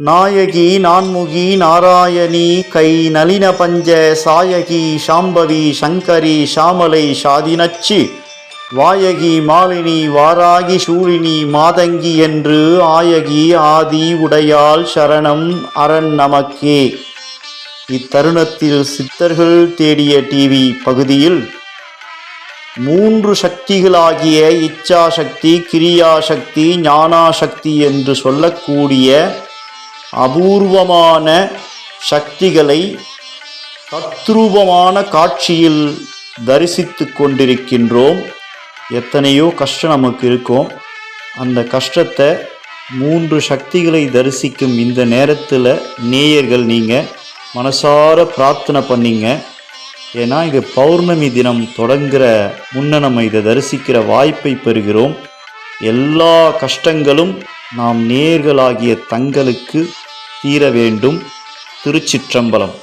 நாயகி நான்முகி நாராயணி கை நளின பஞ்ச சாயகி சாம்பவி சங்கரி சாமலை சாதினச்சி வாயகி மாலினி வாராகி சூழினி மாதங்கி என்று ஆயகி ஆதி உடையாள் சரணம் அரண் நமக்கே. இத்தருணத்தில் சித்தர்கள் தேடிய டிவி பகுதியில் மூன்று சக்திகளாகிய இச்சாசக்தி கிரியாசக்தி ஞானாசக்தி என்று சொல்லக்கூடிய அபூர்வமான சக்திகளை தத்ரூபமான காட்சியில் தரிசித்து கொண்டிருக்கின்றோம். எத்தனையோ கஷ்டம் நமக்கு இருக்கும். அந்த கஷ்டத்தை மூன்று சக்திகளை தரிசிக்கும் இந்த நேரத்தில் நேயர்கள் நீங்கள் மனசார பிரார்த்தனை பண்ணீங்க. ஏன்னா இது பௌர்ணமி தினம் தொடங்குற முன்ன நம்ம இதை தரிசிக்கிற வாய்ப்பை பெறுகிறோம். எல்லா கஷ்டங்களும் நாம் நேர்களாகிய தங்களுக்கு தீர வேண்டும் திருச்சிற்றம்பலம்.